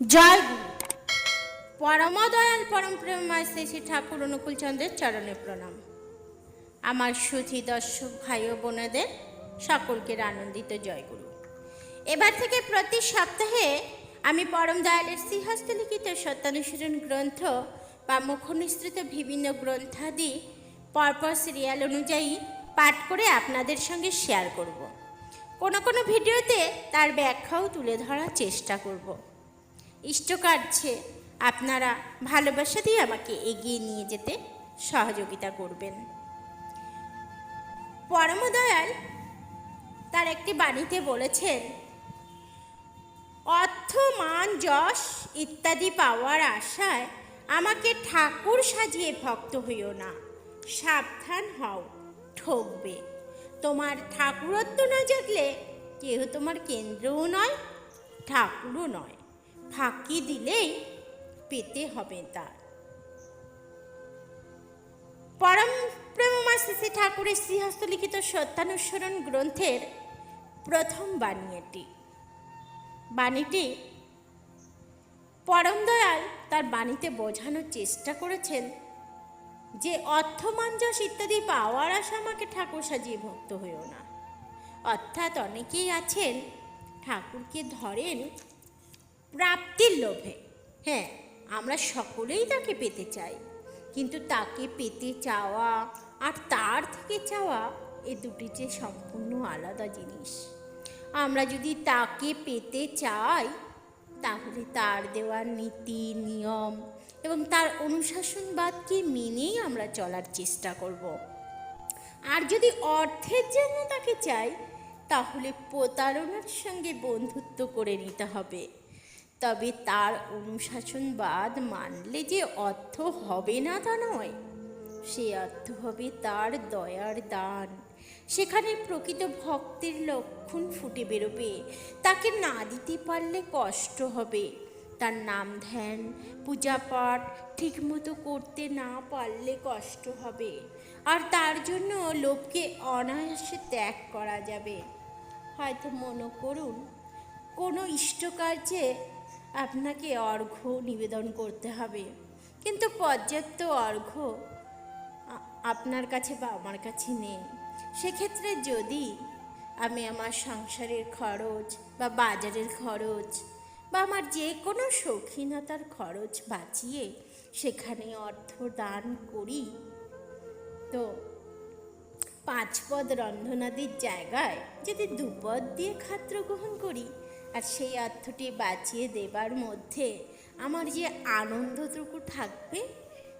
জয় পরমদয়াল পরম প্রেমায় শ্রী শ্রী ঠাকুর অনুকূল চন্দ্রের চরণে প্রণাম। আমার সুধী দর্শক, ভাই ও বোনেদের সকলকে আনন্দিত জয়গুরু এবার থেকে প্রতি সপ্তাহে আমি পরম দয়ালের শ্রীহস্ত লিখিত সত্যানুসরণ গ্রন্থ বা মুখনিসৃত বিভিন্ন গ্রন্থাদি, পরপর সিরিয়াল অনুযায়ী পাঠ করে আপনাদের সঙ্গে শেয়ার করব। কোনো কোনো ভিডিওতে তার ব্যাখ্যাও তুলে ধরার চেষ্টা করব। ইষ্টকার্যে আপনারা ভালোবাসা দিয়ে আমাকে এগিয়ে নিয়ে যেতে সহযোগিতা করবেন। পরমদয়াল তার একটি বাণীতে বলেছেন, অর্থ, মান, যশ ইত্যাদি পাওয়ার আশায় আমাকে ঠাকুর সাজিয়ে ভক্ত হইও না। সাবধান হও, ঠকবে। তোমার ঠাকুরত্ব না জাগলে কেউ তোমার কেন্দ্রও নয়, ঠাকুরও নয়। ফাঁকি দিলেই পেতে হবে তার। পরম প্রেমমা শ্রী ঠাকুরের শ্রীহস্ত লিখিত সত্যানুসরণ গ্রন্থের প্রথম বাণী এটি বাণীটি পরম দয়াল তার বাণীতে বোঝানোর চেষ্টা করেছেন যে অর্থমঞ্জস ইত্যাদি পাওয়ার আশা আমাকে ঠাকুর সাজিয়ে ভক্ত হইও না। অর্থাৎ অনেকেই আছেন ঠাকুরকে ধরেন প্রাপ্তির লোভে। হ্যাঁ আমরা সকলেই তাকে পেতে চাই। কিন্তু তাকে পেতে চাওয়া আর তার থেকে চাওয়া এ দুটি যে সম্পূর্ণ আলাদা জিনিস। আমরা যদি তাকে পেতে চাই, তাহলে তার দেওয়ার নীতি, নিয়ম এবং তার অনুশাসনবাদকে মেনেই আমরা চলার চেষ্টা করব। আর যদি অর্থের জন্য তাকে চাই, তাহলে প্রতারণার সঙ্গে বন্ধুত্ব করে নিতে হবে। তবে তার অনুশাসনবাদ মানলে যে অর্থ হবে না তা নয়। সে অর্থ হবে তার দয়ার দান। সেখানে প্রকৃত ভক্তের লক্ষণ ফুটে বেরোবে। তাকে না দিতে পারলে কষ্ট হবে। তার নাম ধ্যান, পূজা পাঠ ঠিকমতো করতে না পারলে কষ্ট হবে। আর তার জন্য লোভকে অনায়াসে ত্যাগ করা যাবে। হয়তো মনে করুন, কোনো ইষ্টকার্যে আপনাকে অর্ঘ্য নিবেদন করতে হবে। কিন্তু পর্যাপ্ত অর্ঘ্য আপনার কাছে বা আমার কাছে নেই। সেক্ষেত্রে যদি আমি আমার সংসারের খরচ বা বাজারের খরচ বা আমার যে কোনো শৌখিনতার খরচ বাঁচিয়ে সেখানে অর্থ দান করি, তো পাঁচ পদ রন্ধনাদির জায়গায় যদি দুপদ দিয়ে খাদ্য গ্রহণ করি আর সেই অর্থটি বাঁচিয়ে দেবার মধ্যে আমার যে আনন্দটুকু থাকবে,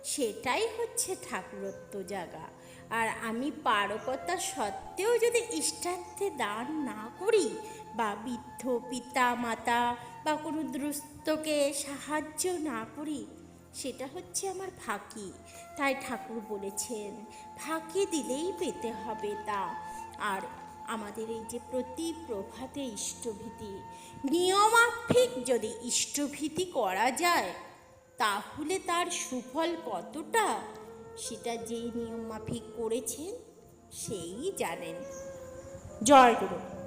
সেটাই হচ্ছে ঠাকুরত্ব জাগা। আর আমি পারকতা সত্ত্বেও যদি ইষ্টার্থে দান না করি, বা বৃদ্ধ পিতা, মাতা, বা কোনো দুস্থকে সাহায্য না করি, সেটা হচ্ছে আমার ফাঁকি। তাই ঠাকুর বলেছেন, ফাঁকি দিলেই পেতে হবে তা। আর আমাদের এই যে প্রতি প্রভাতে ইষ্টভীতি নিয়মাফিক যদি ইষ্টভীতি করা যায়, তাহলে তার সুফল কতটা? সেটা যেই নিয়ম মাফিক করেছেন, সেই জানেন। জয় গুরু।